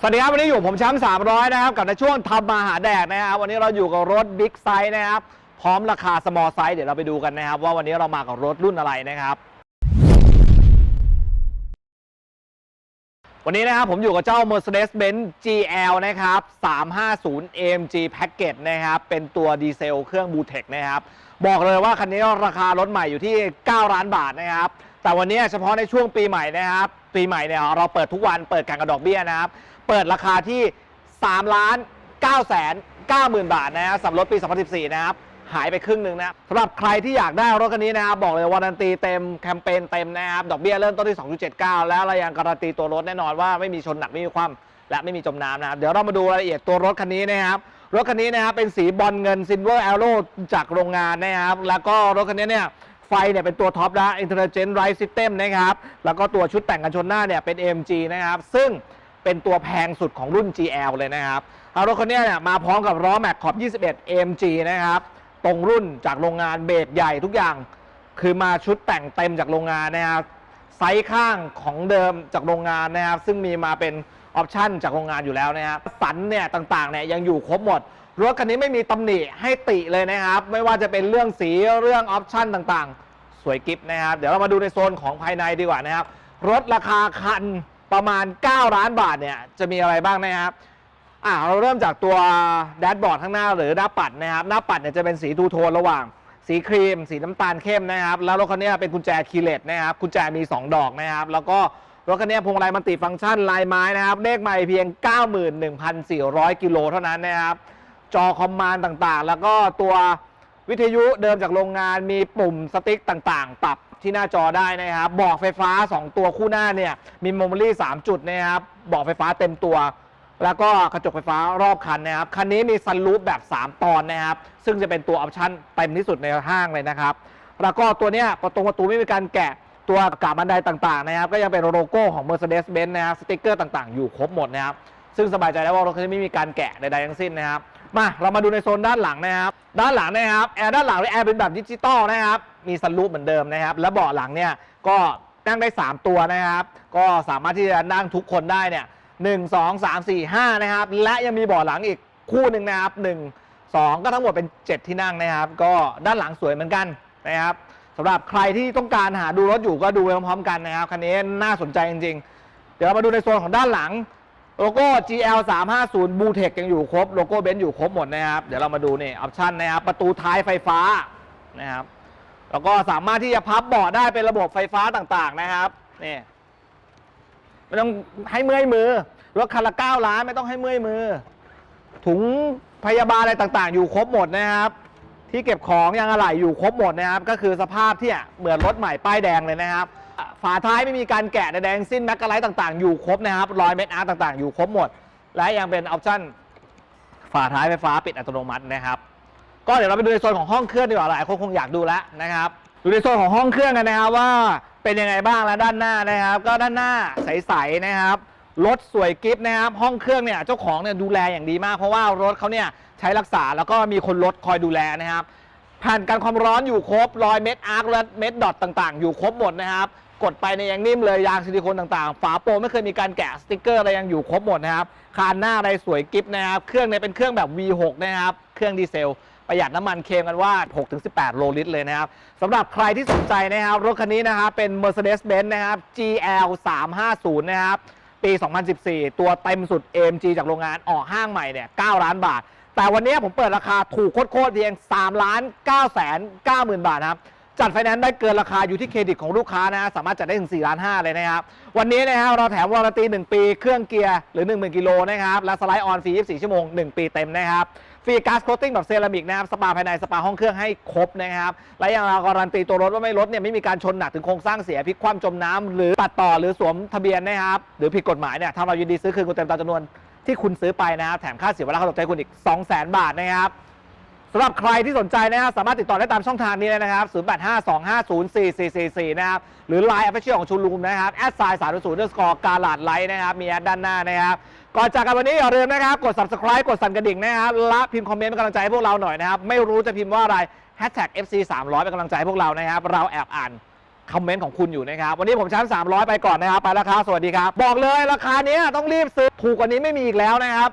สวัสดีครับ วันนี้อยู่ผมแชมป์300 นะครับ กับในช่วงทำมาหาแดกนะครับ วันนี้เราอยู่กับรถบิ๊กไซส์นะครับ พร้อมราคา small size เดี๋ยวเราไปดูกันนะครับ ว่าวันนี้เรามากับรถรุ่นอะไรนะครับ วันนี้นะครับผมอยู่กับเจ้า Mercedes-Benz GL นะครับ 350 AMG Package นะครับ เป็นตัวดีเซลเครื่องบูเทคนะครับ บอกเลยว่าคันนี้ราคารถใหม่อยู่ที่ 9 ล้านบาทนะครับ แต่วันนี้เฉพาะในช่วงปีใหม่นะครับ ปีใหม่เนี่ยเราเปิดทุกวันเปิดการกระดอกเบี้ยนะครับ เปิดราคาที่3ล้าน9แสน9หมื่นบาทนะครับสำหรับรถปี 2014 นะครับ หายไปครึ่งหนึ่งนะสำหรับใครที่อยากได้รถคันนี้นะครับ บอกเลยว่ารันตีเต็มแคมเปญเต็มนะครับ ดอกเบี้ยเริ่มต้นที่ 2.79 แล้วเรายังการันตีตัวรถแน่นอนว่าไม่มีชนหนักไม่มีความและไม่มีจมน้ำนะครับ เดี๋ยวเรามาดูรายละเอียดตัวรถคันนี้นะครับรถคันนี้นะครับเป็นสีบอลเงินซินเวอร์แอโร่จากโรงงานนะครับแล้วก็รถคันนี้เนี่ย ไฟเนี่ยเป็นตัวท็อปนะ Intelligent Drive System นะครับ แล้วก็ตัวชุดแต่งกันชนหน้าเนี่ยเป็น AMG นะครับ ซึ่งเป็นตัวแพงสุดของรุ่น GL เลยนะครับเอารถคันนี้เนี่ยมาพร้อมกับล้อแม็กขอบ 21 AMG นะครับ ตรงรุ่นจากโรงงานเบรกใหญ่ทุกอย่าง คือมาชุดแต่งเต็มจากโรงงานนะครับ ไซส์ข้างของเดิมจากโรงงานนะครับ ซึ่งมีมาเป็นออปชั่นจากโรงงานอยู่แล้วนะครับสันเนี่ยต่างๆเนี่ยยังอยู่ครบหมดรถคันนี้ไม่มีตำหนิให้ติเลยนะครับ ไม่ว่าจะเป็นเรื่องสีเรื่องออปชั่นต่างๆ วยกิฟนะครับ เดี๋ยวเรามาดูในโซนของภายในดีกว่านะครับ รถราคาคันประมาณ 9 ล้านบาทเนี่ยจะมีอะไรบ้างนะครับอ่าเราเริ่มจากตัวแดชบอร์ดข้างหน้าหรือหน้าปัดนะครับ หน้าปัดเนี่ยจะเป็นสีทูโทนระหว่าง สีครีม สีน้ำตาลเข้มนะครับ แล้วรถคันนี้เป็นกุญแจคีเลสนะครับกุญแจมี 2 ดอกนะครับ แล้วก็รถคันนี้พวงมาลัยมันติฟังก์ชันลายไม้นะครับเลขใหม่เพียง 91,400 กิโลเท่านั้นนะครับจอคอมมานด์ต่างๆ แล้วก็ตัว วิทยุเดิมจากโรงงานมีปุ่มสติ๊กต่างๆ ปรับที่หน้าจอได้นะครับ บอกไฟฟ้า 2 ตัวคู่หน้าเนี่ยมีโมเมลี่ 3 จุดนะครับ บอกไฟฟ้าเต็มตัว แล้วก็กระจกไฟฟ้ารอบคันนะครับ คันนี้มีซันรูฟแบบ 3 ตอนนะครับ ซึ่งจะเป็นตัวออปชั่นเต็มที่สุดในห้างเลยนะครับ แล้วก็ตัวเนี้ยประตูประตูไม่มีการแกะตัวกาบบันไดต่างๆนะครับ ก็ยังเป็นโลโก้ของ Mercedes-Benz นะครับสติกเกอร์ต่างๆ อยู่ครบหมดนะครับซึ่งสบายใจได้ว่ารถคันนี้ไม่มีการแกะใดๆทั้งสิ้นนะครับ มาเรามาดูในโซนด้านหลังนะครับ ด้านหลังนะครับแอร์ด้านหลังแอร์เป็นแบบดิจิตอลนะครับ มีซันรูฟเหมือนเดิมนะครับ แล้วเบาะหลังเนี่ยก็นั่งได้ 3 ตัวนะครับ ก็สามารถที่จะนั่งทุกคนได้เนี่ยหนึ่งสองสามสี่ห้านะครับ และยังมีเบาะหลังอีกคู่หนึ่งนะครับหนึ่งสองก็ทั้งหมดเป็น 7 ที่นั่งนะครับ ก็ด้านหลังสวยเหมือนกันนะครับสำหรับใครที่ต้องการหาดูรถอยู่ก็ดูไปพร้อมๆกันนะครับคันนี้น่าสนใจจริงๆ เดี๋ยวเรามาดูในโซนของด้านหลัง โลโก้ GL 350 b l u t e c h ยังอยู่ครบ โลโก้เบนซ์อยู่ครบหมดนะครับ เดี๋ยวเรามาดูนี่ออปชันนะครับ ประตูท้ายไฟฟ้านะครับ แล้วก็สามารถที่จะพับเบาะได้เป็นระบบไฟฟ้าต่างๆนะครับนี่ไม่ต้องให้เมื่อยมือรถคันละ9ล้านไม่ต้องให้เมื่อยมือ ถุงพยาบาลอะไรต่างๆ อยู่ครบหมดนะครับ ที่เก็บของยังอะไหล่อยู่ครบหมดนะครับ ก็คือสภาพที่เหมือนรถใหม่ป้ายแดงเลยนะครับ ฝาท้ายไม่มีการแกะใดงสิ้นแมกกาไลท์ต่างๆ อยู่ครบนะครับรอยเม็ดอาร์ตต่างๆ อยู่ครบหมด และยังเป็นออปชั่นฝาท้ายไฟฟ้าปิดอัตโนมัตินะครับก็เดี๋ยวเราไปดูในโซนของห้องเครื่องดีกว่าหลายคนคงอยากดูแล้วนะครับดูในโซนของห้องเครื่องกันนะครับว่าเป็นยังไงบ้างแล้วด้านหน้านะครับ ก็ด้านหน้าใสๆนะครับรถสวยกิฟต์นะครับ ห้องเครื่องเนี่ยเจ้าของเนี่ยดูแลอย่างดีมาก เพราะว่ารถเขาเนี่ยใช้รักษาแล้วก็มีคนรถคอยดูแลนะครับผ่านการความร้อนอยู่ครบรอยเม็ดอาร์คและเม็ดดอทต่าง ๆ อยู่ครบหมดนะครับ กดไปในยยังนิ่มเลยยางซิลิโคนต่างๆ ฝาโปรไม่เคยมีการแกะสติกเกอร์อะไรยังอยู่ครบหมดนะครับคานหน้าอะไรสวยกิฟต์นะครับเครื่องเนี่ยเป็นเครื่องแบบ V6 นะครับเครื่องดีเซลประหยัดน้ำมันเคมกันว่า 6-18 โลลิตรเลยนะครับสำหรับใครที่สนใจนะครับ รถคันนี้นะครับเป็น Mercedes-Benz นะครับ GL 350นะครับปี 2014 ตัวเต็มสุด AMG จากโรงงานออกห้างใหม่เนี่ย9ล้านบาท แต่วันนี้ผมเปิดราคาถูกโคตรๆเพียง3ล้าน9แสน9หมื่นบาทนะครับ จัดไฟแนนซ์ได้เกินราคาอยู่ที่เครดิตของลูกค้านะฮะสามารถจัดได้ถึง4ล้าน5เลยนะครับ วันนี้นะฮะเราแถมวารันตี 1 ปีเครื่องเกียร์หรือ 10,000กิโลนะครับและสไลด์ออนฟรี24 ชั่วโมง 1 ปีเต็มนะครับฟรีก๊าซโคตติ้งแบบเซรามิกนะครับสปาภายในสปาห้องเครื่องให้ครบนะครับและยังเราการันตีตัวรถว่าไม่รถเนี่ยไม่มีการชนหนักถึงโครงสร้างเสียพลิกคว่ำจมน้ำหรือตัดต่อหรือสวมทะเบียนนะครับหรือผิดกฎหมายเนี่ยทางเรายินดีซื้อคืนคุณเต็มตามจำนวนที่คุณซื้อไปนะครับแถมค่าเสียเวลาค่าตกใจคุณอีก 200,000 บาทนะครับ สำหรับใครที่สนใจนะครับสามารถติดต่อได้ตามช่องทางนี้เลยนะครับ 0852504444 นะครับ หรือ Line แอปเปิลของชูรูมนะครับแอดไซน์สามศูนย์เดอร์สกอร์กาลาดไลท์นะครับ มีแอดด้านหน้านะครับ ก่อนจากกันวันนี้อย่าลืมนะครับ กด subscribe กดสั่นกระดิ่งนะครับ และพิมพ์คอมเมนต์เป็นกำลังใจให้พวกเราหน่อยนะครับ ไม่รู้จะพิมพ์ว่าอะไร hashtag FC 300เป็นกำลังใจให้พวกเรานะครับ เราแอบอ่านคอมเมนต์ของคุณอยู่นะครับ วันนี้ผมชั้น300 ไปก่อนนะครับ ไปแล้วครับสวัสดีครับ บอกเลยราคาเนี้ยต้องรีบซื้อ ถูกกว่านี้ไม่มีอีกแล้วนะครับ